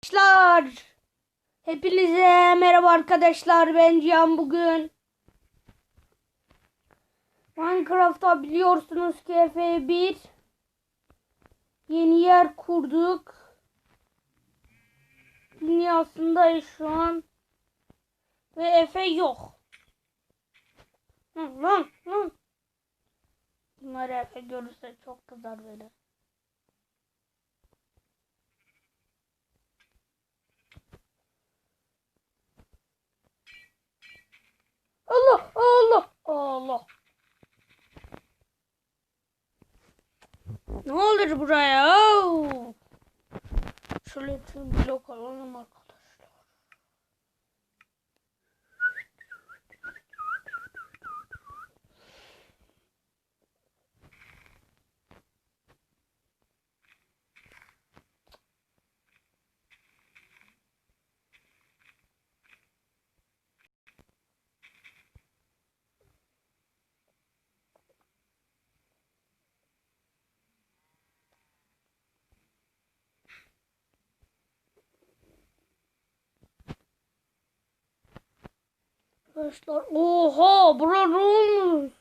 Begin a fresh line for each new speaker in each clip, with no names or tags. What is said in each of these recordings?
Arkadaşlar. Hepinize merhaba arkadaşlar. Ben Cihan bugün. Minecraft'ta biliyorsunuz ki F1 yeni yer kurduk. Dünyasındayız şu an ve Efe yok. Lan lan. Bunları Efe görürse çok kızar beni Allah Allah Allah. Ne olur buraya? Şöyle tüm blok alalım arkadaşlar. Arkadaşlar oha bura ne olmuş?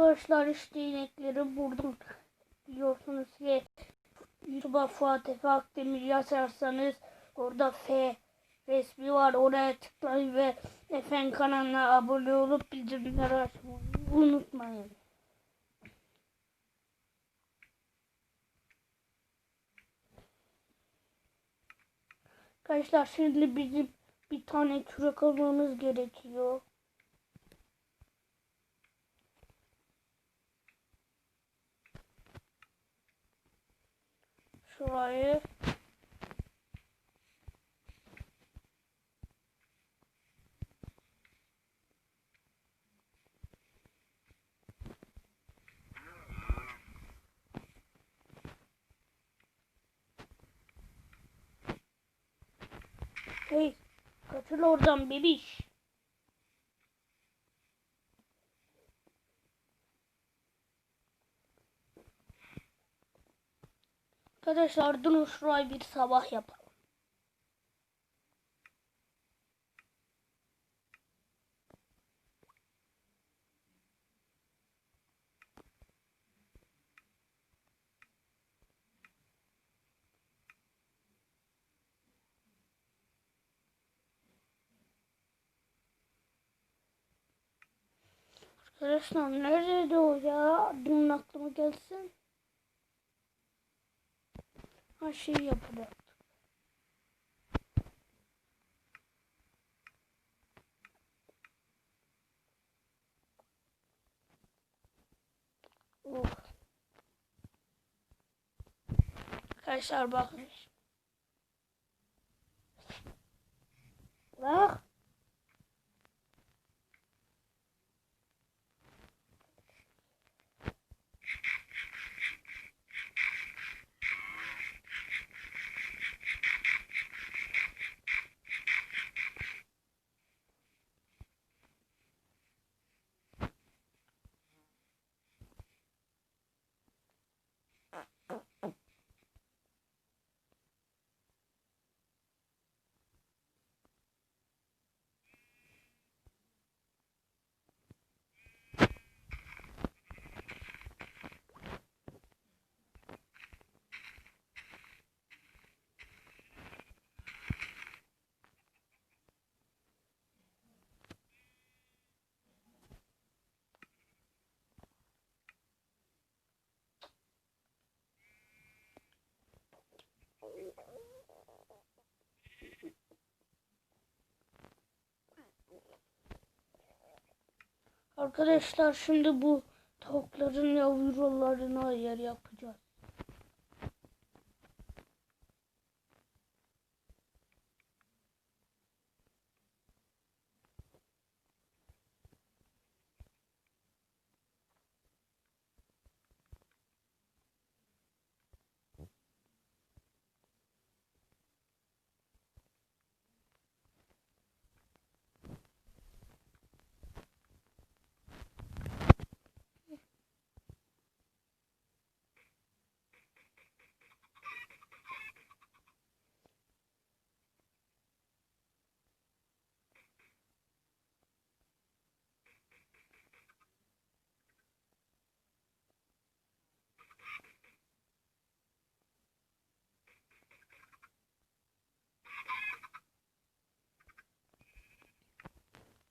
Arkadaşlar işte inekleri buldum. Biliyorsunuz ki YouTube'a Fuat Efe Akdemir yazarsanız orada F resmi var. Oraya tıklayın ve Efe'nin kanalına abone olup bildirimleri açmayı unutmayın. Arkadaşlar şimdi bizim bir tane kürek almamız gerekiyor. Şurayı Hey, kaçıl oradan bebiş. Arkadaşlar durun şurayı bir sabah yapalım. Arkadaşlar nerede o ya? Dün aklıma gelsin. Her şeyi yapacak. Of. Arkadaşlar bakın. Bak. Arkadaşlar şimdi bu Tavukların yavrularına yer yapacağız.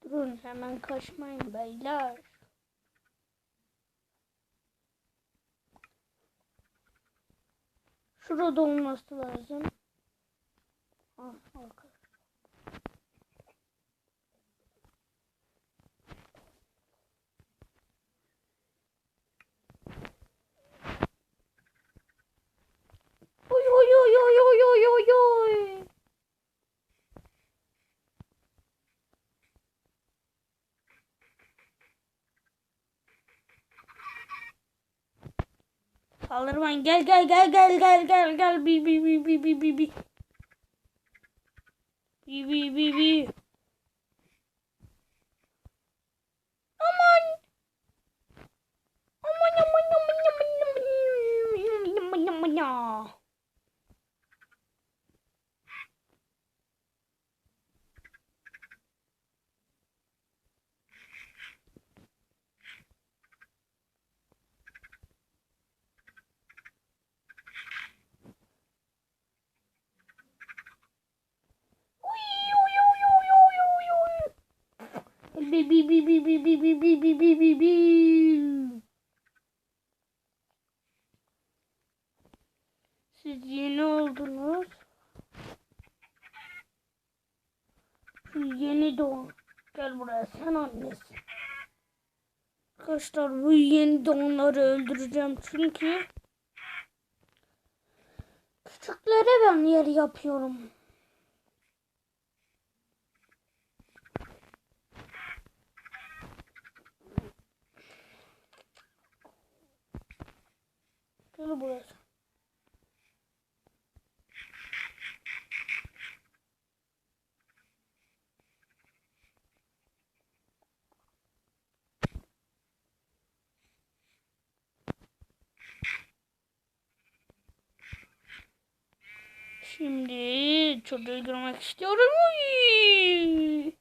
Durun hemen kaçmayın beyler. Şurada olması lazım. Ah, arka. Saldırmayın gel gel gel gel gel gel gel. Bi bi bi bi bi bi bi. Bi bi bi bi Siz yeni oldunuz. Şu yeni doğan. Gel buraya sen annesi. Arkadaşlar bu yeni doğanları öldüreceğim çünkü küçüklere ben yer yapıyorum. Gel buraya. Şimdi çocuğu görmek istiyorum. Uy!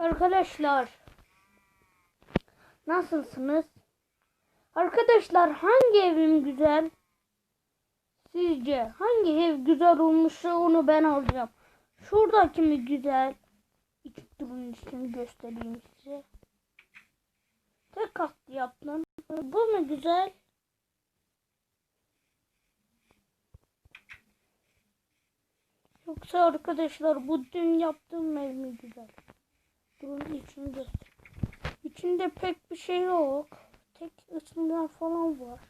Arkadaşlar nasılsınız? Arkadaşlar hangi evim güzel? Sizce hangi ev güzel olmuşsa onu ben alacağım. Şuradaki mi güzel? İki durun için göstereyim size. Tek katlı yaptım. Bu mu güzel? Yoksa arkadaşlar bu dün yaptığım ev mi güzel? Durun içinde. İçinde pek bir şey yok. Tek ısınlar falan var.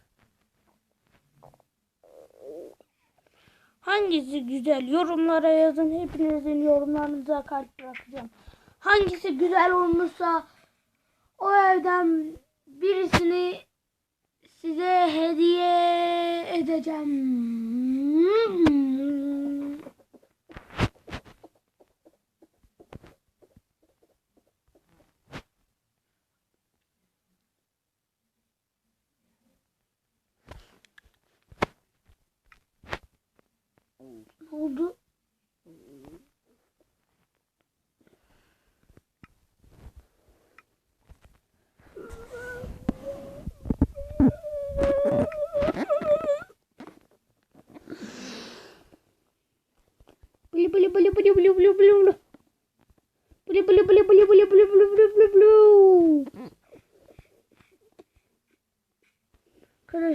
Hangisi güzel? Yorumlara yazın. Hepinizin yorumlarınıza kalp bırakacağım. Hangisi güzel olmuşsa o evden birisini size hediye edeceğim.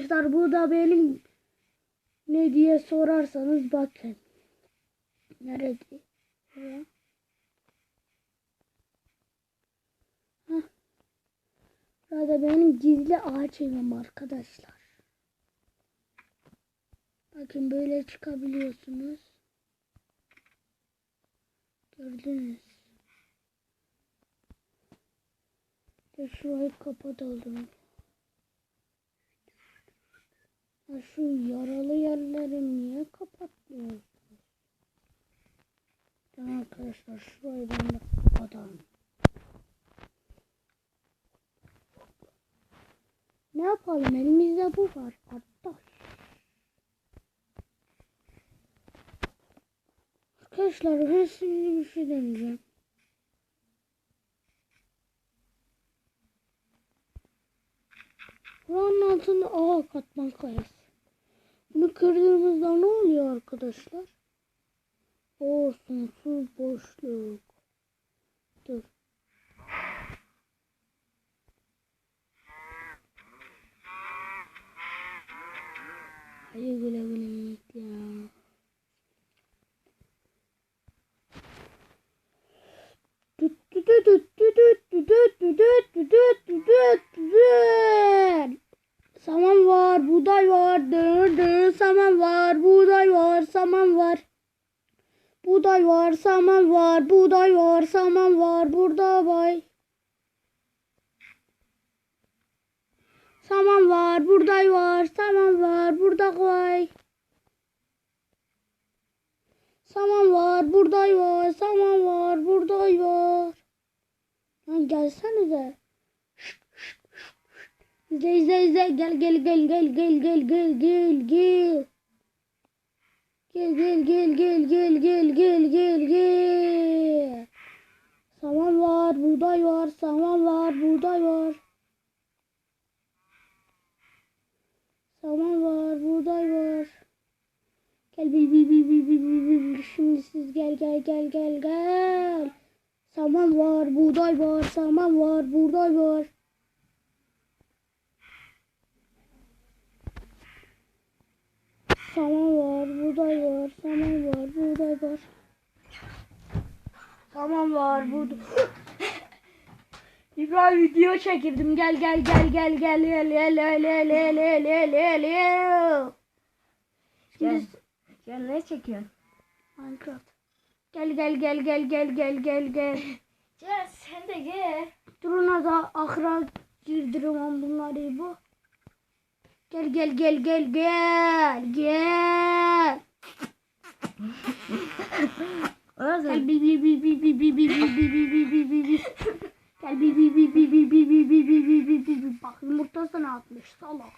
Arkadaşlar bu da benim ne diye sorarsanız bakın. Nerede? Buraya. Burada benim gizli ağaç evim arkadaşlar. Bakın böyle çıkabiliyorsunuz. Gördünüz. De şurayı kapatalım. Şu yaralı yerleri niye kapatmıyorsunuz? Tamam arkadaşlar şurayı ben de kapatalım. Ne yapalım elimizde bu var arkadaş. Arkadaşlar ben size bir şey deneyeceğim. Buranın altında aa katman kayası kırdığımızda ne oluyor arkadaşlar? O sonsuz boşluk. Dur. Hadi güle güle Yiğit ya. Saman var, buğday var. Dön. Buğday var, saman var, buğday var, saman var, burada vay. Saman var, buğday var, saman var, burada vay. Saman var, buğday var, saman var, buğday var. Lan gelsenize. İzle izle izle gel gel gel gel gel gel gel gel gel. Gel gel gel gel gel gel gel gel gel. Saman var, buğday var, saman var, buğday var. Saman var, buğday var. Gel bil bil bil bil bil bil bil. Şimdi siz gel gel gel gel gel. Saman var, buğday var, saman var, buğday var. Saman buğday var, saman var, buğday var. Saman var, buğday. İbrahim video çekirdim. Gel gel gel gel gel gel gel gel gel gel gel gel gel gel.
Gel. Ne çekiyorsun?
Minecraft. Gel gel gel gel gel gel gel gel.
Ya sen de gel.
Duruna da ahra girdirim bunları bu. Gel gel gel gel gel gel.
Orası
Gel bi bi bi bi bi bi bi bi bi bi bi bi bi. Gel bi bi bi bi bi bi bi bi bi bi bi bi bi. Bak yumurtasını atmış salak.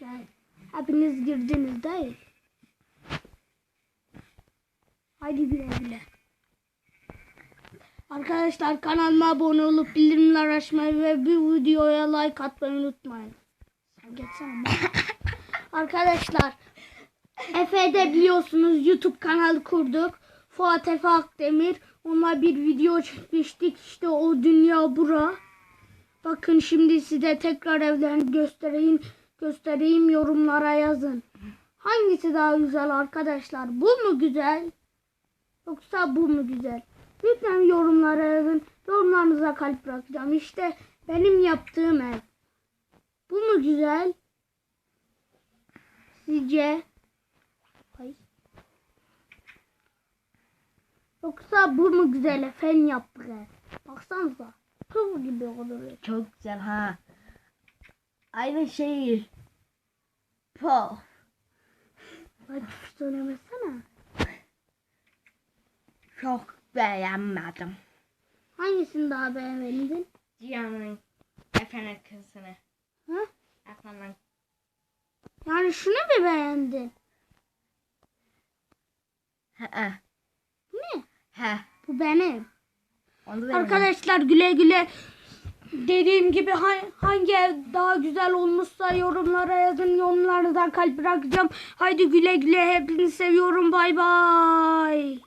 Gel. Hepiniz girdiniz değil. Haydi bile bile. Arkadaşlar kanalıma abone olup bildirimler açmayı ve bu videoya like atmayı unutmayın. Sen geçsene. Arkadaşlar Efe'de biliyorsunuz YouTube kanalı kurduk. Fuat Efe Akdemir. Onunla bir video çekmiştik. İşte o dünya bura. Bakın şimdi size tekrar evlerini göstereyim. Göstereyim yorumlara yazın. Hangisi daha güzel arkadaşlar? Bu mu güzel? Yoksa bu mu güzel? Lütfen yorumlara yazın. Yorumlarınıza kalp bırakacağım. İşte benim yaptığım ev. Bu mu güzel? Sizce? Yoksa bu mu güzel efendim yaptı? Baksanıza. Kız gibi oluyor.
çok güzel ha. Aynı şey. Po.
Ay söylemesene.
Çok beğenmedim.
Hangisini daha beğenmedin?
Cihan'ın efendim kızını.
Ha?
Efendim.
Yani şunu mu beğendin?
He.
Bu ne?
He.
Bu benim.
Da.
Arkadaşlar güle güle dediğim gibi ha- hangi ev daha güzel olmuşsa yorumlara yazın. Yorumlardan kalp bırakacağım. Haydi güle güle hepinizi seviyorum. Bay bay.